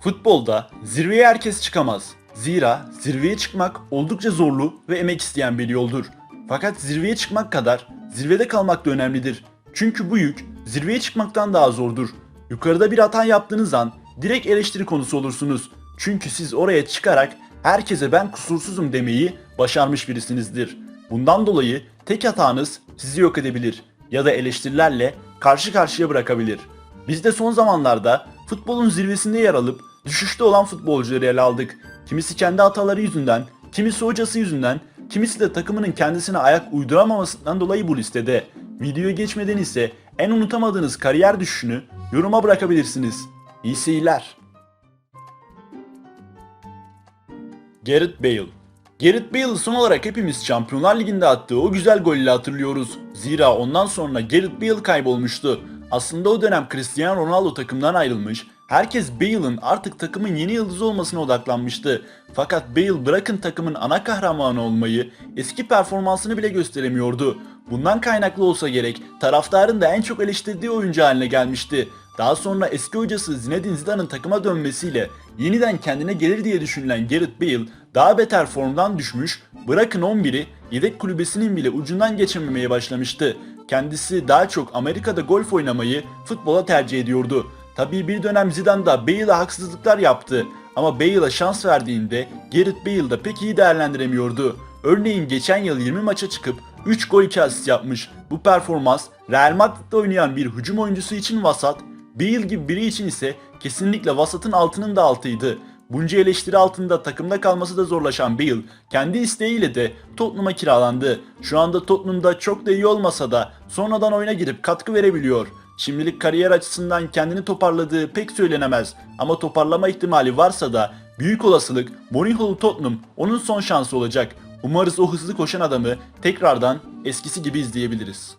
Futbolda zirveye herkes çıkamaz. Zira zirveye çıkmak oldukça zorlu ve emek isteyen bir yoldur. Fakat zirveye çıkmak kadar zirvede kalmak da önemlidir. Çünkü bu yük zirveye çıkmaktan daha zordur. Yukarıda bir hata yaptığınız an direkt eleştiri konusu olursunuz. Çünkü siz oraya çıkarak herkese ben kusursuzum demeyi başarmış birisinizdir. Bundan dolayı tek hatanız sizi yok edebilir ya da eleştirilerle karşı karşıya bırakabilir. Biz de son zamanlarda futbolun zirvesinde yer alıp düşüşte olan futbolcuları ele aldık. Kimisi kendi hataları yüzünden, kimisi hocası yüzünden, kimisi de takımının kendisine ayak uyduramamasından dolayı bu listede. Videoya geçmeden ise en unutamadığınız kariyer düşüşünü yoruma bırakabilirsiniz. İyi seyirler. Gareth Bale Gareth Bale'ı son olarak hepimiz Şampiyonlar Ligi'nde attığı o güzel golle hatırlıyoruz. Zira ondan sonra Gareth Bale kaybolmuştu. Aslında o dönem Cristiano Ronaldo takımdan ayrılmış, herkes Bale'ın artık takımın yeni yıldızı olmasına odaklanmıştı. Fakat Bale bırakın takımın ana kahramanı olmayı, eski performansını bile gösteremiyordu. Bundan kaynaklı olsa gerek taraftarın da en çok eleştirdiği oyuncu haline gelmişti. Daha sonra eski hocası Zinedine Zidane'ın takıma dönmesiyle yeniden kendine gelir diye düşünülen Gareth Bale daha beter formdan düşmüş, bırakın 11'i yedek kulübesinin bile ucundan geçememeye başlamıştı. Kendisi daha çok Amerika'da golf oynamayı futbola tercih ediyordu. Tabii bir dönem Zidane da Bale'a haksızlıklar yaptı ama Bale'a şans verdiğinde Gareth Bale da pek iyi değerlendiremiyordu. Örneğin geçen yıl 20 maça çıkıp 3 gol 2 asist yapmış. Bu performans Real Madrid'de oynayan bir hücum oyuncusu için vasat, Bale gibi biri için ise kesinlikle vasatın altının da altıydı. Bunca eleştiri altında takımda kalması da zorlaşan Bale, kendi isteğiyle de Tottenham'a kiralandı. Şu anda Tottenham'da çok da iyi olmasa da sonradan oyuna girip katkı verebiliyor. Şimdilik kariyer açısından kendini toparladığı pek söylenemez ama toparlama ihtimali varsa da büyük olasılık Mourinho'lu Tottenham onun son şansı olacak. Umarız o hızlı koşan adamı tekrardan eskisi gibi izleyebiliriz.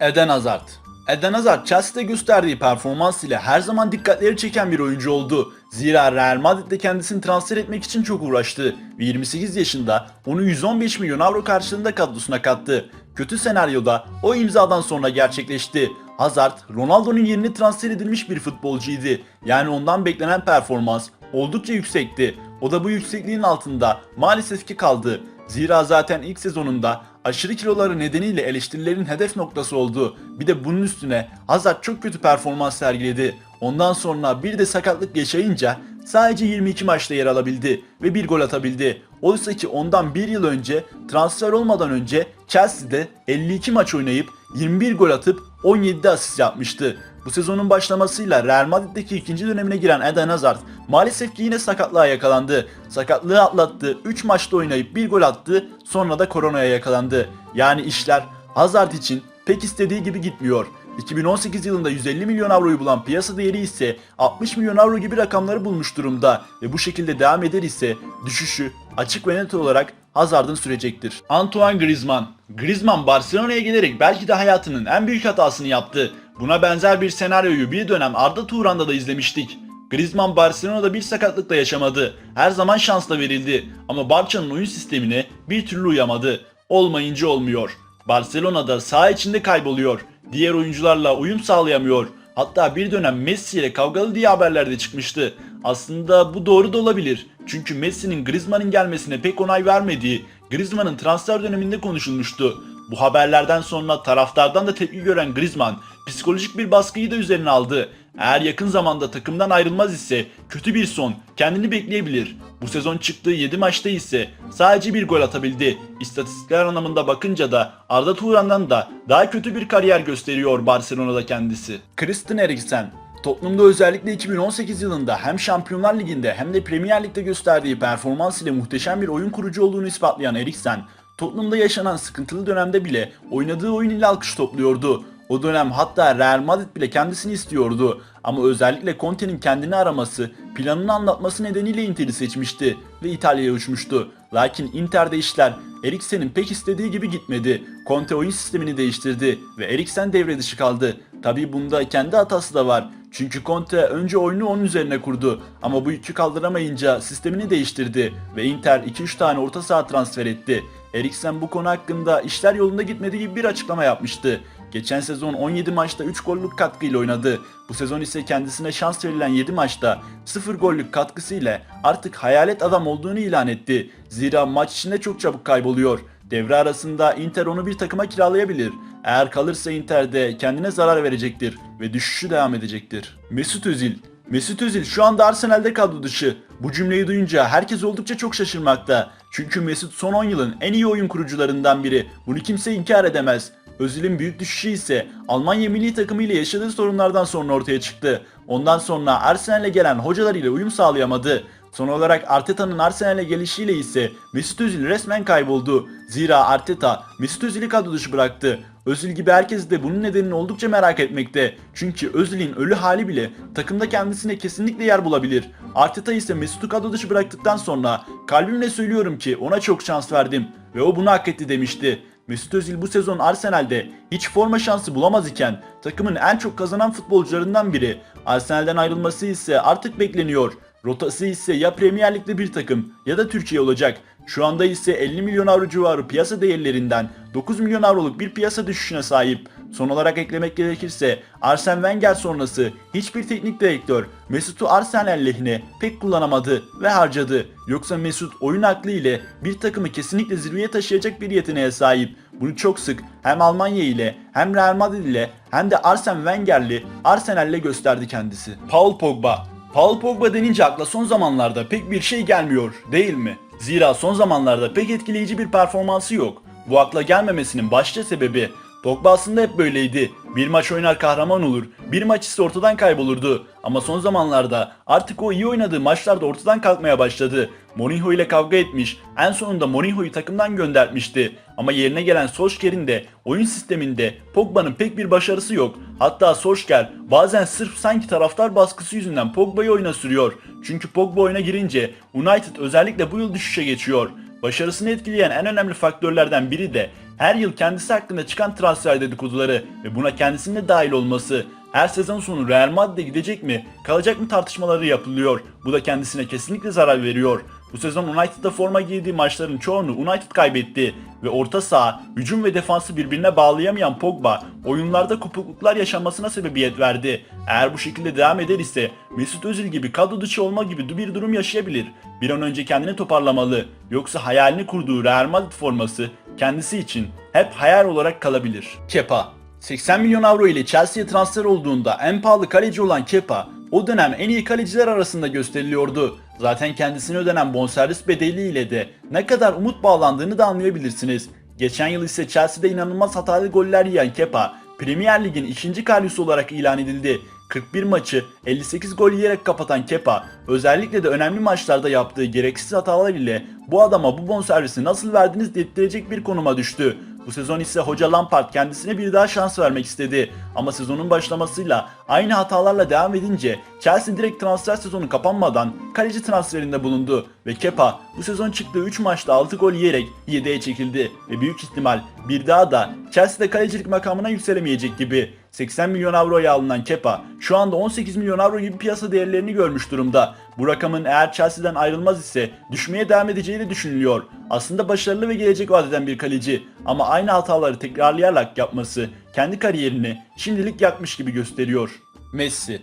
Eden Hazard Eden Hazard Chelsea'de gösterdiği performans ile her zaman dikkatleri çeken bir oyuncu oldu. Zira Real Madrid'de kendisini transfer etmek için çok uğraştı ve 28 yaşında onu 115 milyon avro karşılığında kadrosuna kattı. Kötü senaryoda o imzadan sonra gerçekleşti. Hazard, Ronaldo'nun yerine transfer edilmiş bir futbolcuydu. Yani ondan beklenen performans oldukça yüksekti. O da bu yüksekliğin altında maalesef ki kaldı. Zira zaten ilk sezonunda aşırı kiloları nedeniyle eleştirilerin hedef noktası oldu. Bir de bunun üstüne Hazard çok kötü performans sergiledi. Ondan sonra bir de sakatlık yaşayınca sadece 22 maçta yer alabildi ve bir gol atabildi. Oysa ki ondan bir yıl önce transfer olmadan önce Chelsea'de 52 maç oynayıp 21 gol atıp 17 asist yapmıştı. Bu sezonun başlamasıyla Real Madrid'deki ikinci dönemine giren Eden Hazard maalesef ki yine sakatlığa yakalandı. Sakatlığı atlattı, 3 maçta oynayıp 1 gol attı, sonra da koronaya yakalandı. Yani işler Hazard için pek istediği gibi gitmiyor. 2018 yılında 150 milyon avroyu bulan piyasa değeri ise 60 milyon avro gibi rakamları bulmuş durumda ve bu şekilde devam eder ise düşüşü açık ve net olarak Hazard'ın sürecektir. Antoine Griezmann Griezmann Barcelona'ya gelerek belki de hayatının en büyük hatasını yaptı. Buna benzer bir senaryoyu bir dönem Arda Turan'da da izlemiştik. Griezmann Barcelona'da bir sakatlıkla yaşamadı. Her zaman şansla verildi ama Barça'nın oyun sistemine bir türlü uyamadı. Olmayınca olmuyor. Barcelona'da saha içinde kayboluyor. Diğer oyuncularla uyum sağlayamıyor. Hatta bir dönem Messi ile kavgalı diye haberlerde çıkmıştı. Aslında bu doğru da olabilir. Çünkü Messi'nin Griezmann'ın gelmesine pek onay vermediği Griezmann'ın transfer döneminde konuşulmuştu. Bu haberlerden sonra taraftardan da tepki gören Griezmann psikolojik bir baskıyı da üzerine aldı. Eğer yakın zamanda takımdan ayrılmaz ise kötü bir son kendini bekleyebilir. Bu sezon çıktığı 7 maçta ise sadece bir gol atabildi. İstatistikler anlamında bakınca da Arda Turan'dan da daha kötü bir kariyer gösteriyor Barcelona'da kendisi. Christian Eriksen Tottenham'da özellikle 2018 yılında hem Şampiyonlar Ligi'nde hem de Premier Lig'de gösterdiği performans ile muhteşem bir oyun kurucu olduğunu ispatlayan Eriksen, Tottenham'da yaşanan sıkıntılı dönemde bile oynadığı oyun ile alkış topluyordu. O dönem hatta Real Madrid bile kendisini istiyordu. Ama özellikle Conte'nin kendini araması, planını anlatması nedeniyle Inter'i seçmişti ve İtalya'ya uçmuştu. Lakin Inter'de işler Eriksen'in pek istediği gibi gitmedi. Conte oyun sistemini değiştirdi ve Eriksen devre dışı kaldı. Tabi bunda kendi hatası da var. Çünkü Conte önce oyunu onun üzerine kurdu ama bu yükü kaldıramayınca sistemini değiştirdi ve Inter 2-3 tane orta saha transfer etti. Eriksen bu konu hakkında işler yolunda gitmediği gibi bir açıklama yapmıştı. Geçen sezon 17 maçta 3 gollük katkıyla oynadı. Bu sezon ise kendisine şans verilen 7 maçta 0 gollük katkısıyla artık hayalet adam olduğunu ilan etti. Zira maç içinde çok çabuk kayboluyor. Devre arasında Inter onu bir takıma kiralayabilir. Eğer kalırsa Inter'de kendine zarar verecektir ve düşüşü devam edecektir. Mesut Özil Mesut Özil şu anda Arsenal'de kadro dışı. Bu cümleyi duyunca herkes oldukça çok şaşırmakta. Çünkü Mesut son 10 yılın en iyi oyun kurucularından biri. Bunu kimse inkar edemez. Özil'in büyük düşüşü ise Almanya milli takımı ile yaşadığı sorunlardan sonra ortaya çıktı. Ondan sonra Arsenal'e gelen hocalar ile uyum sağlayamadı. Son olarak Arteta'nın Arsenal'e gelişiyle ise Mesut Özil resmen kayboldu. Zira Arteta Mesut Özil'i kadro dışı bıraktı. Özil gibi herkes de bunun nedenini oldukça merak etmekte. Çünkü Özil'in ölü hali bile takımda kendisine kesinlikle yer bulabilir. Arteta ise Mesut'u kadro dışı bıraktıktan sonra kalbimle söylüyorum ki ona çok şans verdim ve o bunu hak etti demişti. Mesut Özil bu sezon Arsenal'de hiç forma şansı bulamaz iken takımın en çok kazanan futbolcularından biri. Arsenal'den ayrılması ise artık bekleniyor. Rotası ise ya Premier Lig'de bir takım ya da Türkiye olacak. Şu anda ise 50 milyon avro civarı piyasa değerlerinden 9 milyon avroluk bir piyasa düşüşüne sahip. Son olarak eklemek gerekirse Arsene Wenger sonrası hiçbir teknik direktör Mesut'u Arsenal lehine pek kullanamadı ve harcadı. Yoksa Mesut oyun aklı ile bir takımı kesinlikle zirveye taşıyacak bir yeteneğe sahip. Bunu çok sık hem Almanya ile hem Real Madrid ile hem de Arsene Wenger'li Arsenal'le gösterdi kendisi. Paul Pogba Paul Pogba denince akla son zamanlarda pek bir şey gelmiyor değil mi? Zira son zamanlarda pek etkileyici bir performansı yok. Bu akla gelmemesinin başlıca sebebi Pogba aslında hep böyleydi. Bir maç oynar kahraman olur, bir maç ise ortadan kaybolurdu. Ama son zamanlarda artık o iyi oynadığı maçlarda ortadan kalkmaya başladı. Mourinho ile kavga etmiş, en sonunda Mourinho'yu takımdan göndermişti. Ama yerine gelen Solskjaer'in de oyun sisteminde Pogba'nın pek bir başarısı yok. Hatta Solskjaer bazen sırf sanki taraftar baskısı yüzünden Pogba'yı oyuna sürüyor. Çünkü Pogba oyuna girince United özellikle bu yıl düşüşe geçiyor. Başarısını etkileyen en önemli faktörlerden biri de her yıl kendisi hakkında çıkan transfer dedikoduları ve buna kendisinin de dahil olması. Her sezon sonu Real Madrid'e gidecek mi, kalacak mı tartışmaları yapılıyor. Bu da kendisine kesinlikle zarar veriyor. Bu sezon United'da forma giydiği maçların çoğunu United kaybetti ve orta saha, hücum ve defansı birbirine bağlayamayan Pogba oyunlarda kopukluklar yaşanmasına sebebiyet verdi. Eğer bu şekilde devam eder ise Mesut Özil gibi kadro dışı olma gibi bir durum yaşayabilir. Bir an önce kendini toparlamalı. Yoksa hayalini kurduğu Real Madrid forması kendisi için hep hayal olarak kalabilir. Kepa 80 milyon avro ile Chelsea'ye transfer olduğunda en pahalı kaleci olan Kepa o dönem en iyi kaleciler arasında gösteriliyordu. Zaten kendisine ödenen bonservis bedeliyle de ne kadar umut bağlandığını da anlayabilirsiniz. Geçen yıl ise Chelsea'de inanılmaz hatalı goller yiyen Kepa, Premier Lig'in ikinci kalyusu olarak ilan edildi. 41 maçı 58 gol yiyerek kapatan Kepa, özellikle de önemli maçlarda yaptığı gereksiz hatalar ile bu adama bu bonservisi nasıl verdiniz dedirtecek bir konuma düştü. Bu sezon ise hoca Lampard kendisine bir daha şans vermek istedi. Ama sezonun başlamasıyla aynı hatalarla devam edince Chelsea direkt transfer sezonu kapanmadan kaleci transferinde bulundu ve Kepa bu sezon çıktığı 3 maçta 6 gol yiyerek yedeğe çekildi ve büyük ihtimal bir daha da Chelsea'de kalecilik makamına yükselemeyecek gibi. 80 milyon avroya alınan Kepa şu anda 18 milyon avro gibi piyasa değerlerini görmüş durumda. Bu rakamın eğer Chelsea'den ayrılmaz ise düşmeye devam edeceği de düşünülüyor. Aslında başarılı ve gelecek vadeden bir kaleci ama aynı hataları tekrarlayarak yapması kendi kariyerini şimdilik yakmış gibi gösteriyor. Messi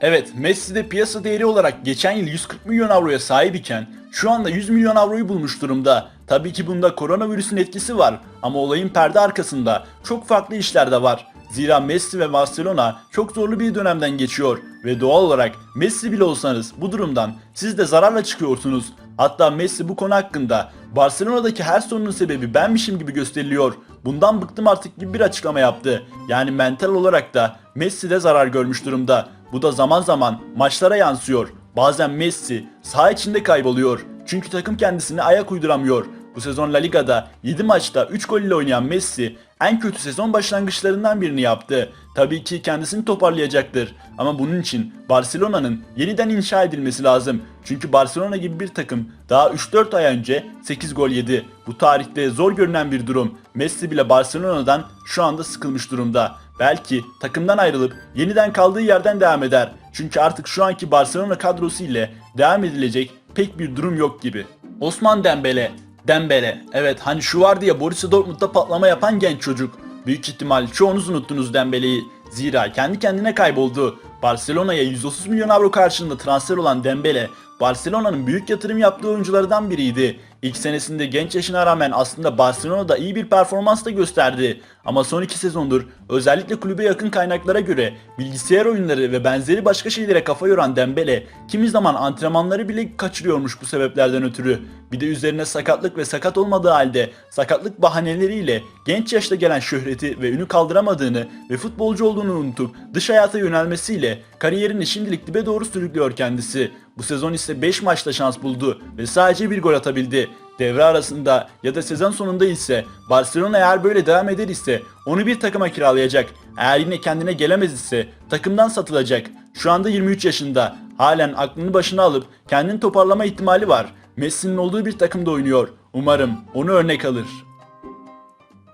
Evet Messi de piyasa değeri olarak geçen yıl 140 milyon avroya sahip iken şu anda 100 milyon avroyu bulmuş durumda. Tabii ki bunda koronavirüsün etkisi var ama olayın perde arkasında çok farklı işler de var. Zira Messi ve Barcelona çok zorlu bir dönemden geçiyor ve doğal olarak Messi bile olsanız bu durumdan siz de zararla çıkıyorsunuz. Hatta Messi bu konu hakkında Barcelona'daki her sorunun sebebi benmişim gibi gösteriliyor. Bundan bıktım artık gibi bir açıklama yaptı. Yani mental olarak da Messi de zarar görmüş durumda. Bu da zaman zaman maçlara yansıyor. Bazen Messi saha içinde kayboluyor. Çünkü takım kendisine ayak uyduramıyor. Bu sezon La Liga'da 7 maçta 3 gol ile oynayan Messi en kötü sezon başlangıçlarından birini yaptı. Tabii ki kendisini toparlayacaktır ama bunun için Barcelona'nın yeniden inşa edilmesi lazım. Çünkü Barcelona gibi bir takım daha 3-4 ay önce 8 gol yedi. Bu tarihte zor görünen bir durum. Messi bile Barcelona'dan şu anda sıkılmış durumda. Belki takımdan ayrılıp yeniden kaldığı yerden devam eder. Çünkü artık şu anki Barcelona kadrosu ile devam edilecek pek bir durum yok gibi. Osman Dembele Dembele. Evet hani şu var diye Borussia Dortmund'da patlama yapan genç çocuk. Büyük ihtimal çoğunuz unuttunuz Dembele'yi. Zira kendi kendine kayboldu. Barcelona'ya 130 milyon avro karşılığında transfer olan Dembele, Barcelona'nın büyük yatırım yaptığı oyunculardan biriydi. İlk senesinde genç yaşına rağmen aslında Barcelona'da iyi bir performans da gösterdi. Ama son iki sezondur özellikle kulübe yakın kaynaklara göre bilgisayar oyunları ve benzeri başka şeylere kafa yoran Dembele kimi zaman antrenmanları bile kaçırıyormuş bu sebeplerden ötürü. Bir de üzerine sakatlık ve sakat olmadığı halde sakatlık bahaneleriyle genç yaşta gelen şöhreti ve ünü kaldıramadığını ve futbolcu olduğunu unutup dış hayata yönelmesiyle kariyerini şimdilik dibe doğru sürüklüyor kendisi. Bu sezon ise 5 maçta şans buldu ve sadece bir gol atabildi. Devre arasında ya da sezon sonunda ise Barcelona eğer böyle devam eder ise onu bir takıma kiralayacak. Eğer yine kendine gelemez ise takımdan satılacak. Şu anda 23 yaşında. Halen aklını başına alıp kendini toparlama ihtimali var. Messi'nin olduğu bir takımda oynuyor. Umarım onu örnek alır.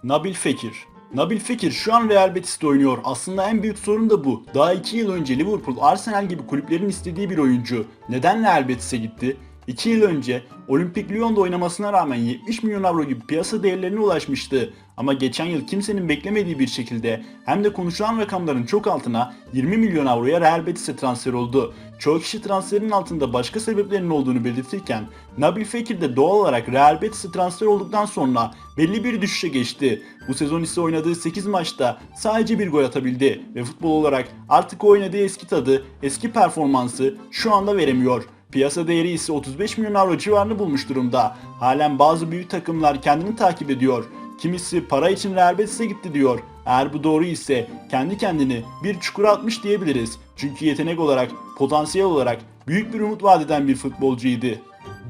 Nabil Fekir Nabil Fekir şu an Real Betis'te oynuyor. Aslında en büyük sorun da bu. Daha 2 yıl önce Liverpool, Arsenal gibi kulüplerin istediği bir oyuncu. Neden Real Betis'e gitti? 2 yıl önce Olimpik Lyon'da oynamasına rağmen 70 milyon avro gibi piyasa değerlerine ulaşmıştı. Ama geçen yıl kimsenin beklemediği bir şekilde hem de konuşulan rakamların çok altına 20 milyon avroya Real Betis'e transfer oldu. Çoğu kişi transferin altında başka sebeplerinin olduğunu belirtirken Nabil Fekir de doğal olarak Real Betis'e transfer olduktan sonra belli bir düşüşe geçti. Bu sezon ise oynadığı 8 maçta sadece bir gol atabildi ve futbol olarak artık oynadığı eski tadı, eski performansı şu anda veremiyor. Piyasa değeri ise 35 milyon avro civarını bulmuş durumda. Halen bazı büyük takımlar kendini takip ediyor. Kimisi para için Real Betis'e gitti diyor. Eğer bu doğru ise kendi kendini bir çukura atmış diyebiliriz. Çünkü yetenek olarak, potansiyel olarak büyük bir umut vadeden bir futbolcuydu.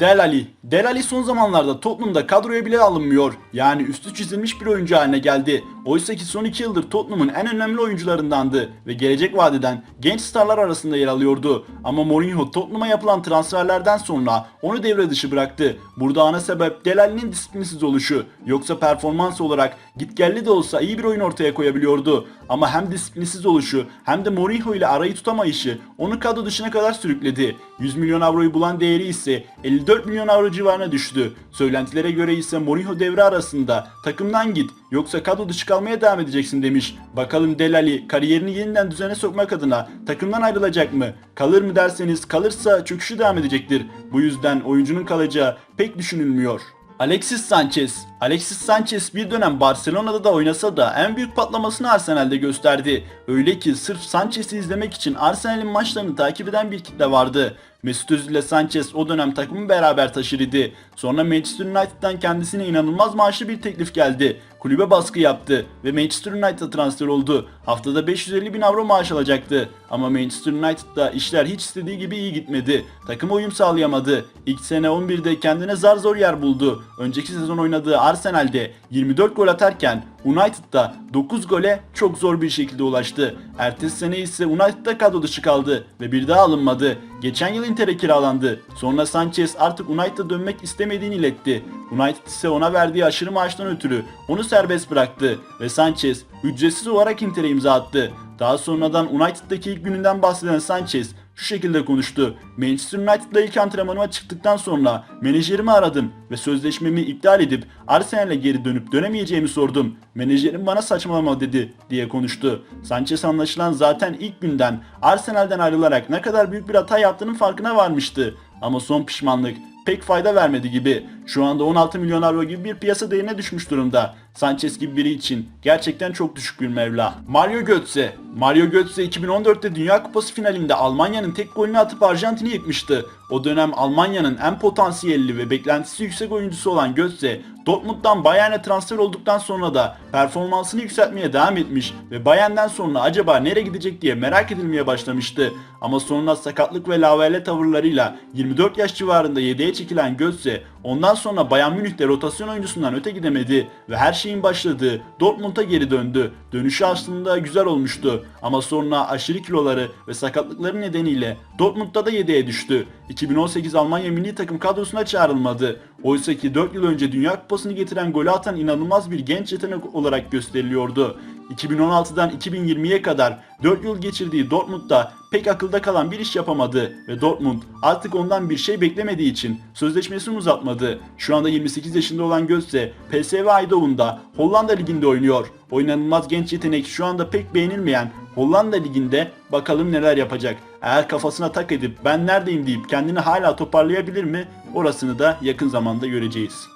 Del Ali. Del Ali son zamanlarda Tottenham'da kadroya bile alınmıyor. Yani üstü çizilmiş bir oyuncu haline geldi. Oysa ki son 2 yıldır Tottenham'ın en önemli oyuncularındandı ve gelecek vadeden genç starlar arasında yer alıyordu. Ama Mourinho Tottenham'a yapılan transferlerden sonra onu devre dışı bıraktı. Burada ana sebep Del Ali'nin disiplinsiz oluşu. Yoksa performans olarak gitgelli de olsa iyi bir oyun ortaya koyabiliyordu. Ama hem disiplinsiz oluşu hem de Mourinho ile arayı tutamayışı onu kadro dışına kadar sürükledi. 100 milyon avroyu bulan değeri ise 54 milyon avro civarına düştü. Söylentilere göre ise Mourinho devre arasında takımdan git yoksa kadro dışı kalmaya devam edeceksin demiş. Bakalım Delali kariyerini yeniden düzene sokmak adına takımdan ayrılacak mı? Kalır mı derseniz kalırsa çöküşü devam edecektir. Bu yüzden oyuncunun kalacağı pek düşünülmüyor. Alexis Sanchez. Alexis Sanchez bir dönem Barcelona'da da oynasa da en büyük patlamasını Arsenal'de gösterdi. Öyle ki sırf Sanchez'i izlemek için Arsenal'in maçlarını takip eden bir kitle vardı. Mesut Özil ile Sanchez o dönem takımı beraber taşır idi. Sonra Manchester United'dan kendisine inanılmaz maaşlı bir teklif geldi. Kulübe baskı yaptı ve Manchester United'a transfer oldu. Haftada 550 bin avro maaş alacaktı. Ama Manchester United'da işler hiç istediği gibi iyi gitmedi. Takım uyum sağlayamadı. İlk sene 11'de kendine zar zor yer buldu. Önceki sezon oynadığı Arsenal'de 24 gol atarken United'da 9 gole çok zor bir şekilde ulaştı. Ertesi sene ise United'da kadro dışı kaldı ve bir daha alınmadı. Geçen yıl Inter'e kiralandı. Sonra Sanchez artık United'a dönmek istemediğini iletti. United ise ona verdiği aşırı maaştan ötürü onu serbest bıraktı ve Sanchez ücretsiz olarak Inter'e imza attı. Daha sonradan United'daki ilk gününden bahseden Sanchez şu şekilde konuştu. Manchester United'la ilk antrenmanıma çıktıktan sonra menajerimi aradım ve sözleşmemi iptal edip Arsenal'e geri dönüp dönemeyeceğimi sordum. Menajerim bana saçmalama dedi diye konuştu. Sanchez anlaşılan zaten ilk günden Arsenal'den ayrılarak ne kadar büyük bir hata yaptığının farkına varmıştı. Ama son pişmanlık pek fayda vermedi gibi. Şu anda 16 milyon avro gibi bir piyasa değerine düşmüş durumda. Sanchez gibi biri için gerçekten çok düşük bir mevla. Mario Götze Mario Götze 2014'te Dünya Kupası finalinde Almanya'nın tek golünü atıp Arjantin'i yıkmıştı. O dönem Almanya'nın en potansiyelli ve beklentisi yüksek oyuncusu olan Götze, Dortmund'dan Bayern'e transfer olduktan sonra da performansını yükseltmeye devam etmiş ve Bayern'den sonra acaba nereye gidecek diye merak edilmeye başlamıştı. Ama sonra sakatlık ve lavelle tavırlarıyla 24 yaş civarında yedeğe çekilen Götze ondan sonra Bayern Münih'te rotasyon oyuncusundan öte gidemedi ve her şeyin başladığı Dortmund'a geri döndü. Dönüşü aslında güzel olmuştu ama sonra aşırı kiloları ve sakatlıkları nedeniyle Dortmund'da da yedeğe düştü. 2018 Almanya milli takım kadrosuna çağrılmadı. Oysa ki 4 yıl önce Dünya Kupası'nı getiren golü atan inanılmaz bir genç yetenek olarak gösteriliyordu. 2016'dan 2020'ye kadar 4 yıl geçirdiği Dortmund'da pek akılda kalan bir iş yapamadı ve Dortmund artık ondan bir şey beklemediği için sözleşmesini uzatmadı. Şu anda 28 yaşında olan Götze PSV Eindhoven'da Hollanda Ligi'nde oynuyor. O inanılmaz genç yetenek şu anda pek beğenilmeyen Hollanda Ligi'nde bakalım neler yapacak. Eğer kafasına tak edip ben neredeyim deyip kendini hala toparlayabilir mi? Orasını da yakın zamanda göreceğiz.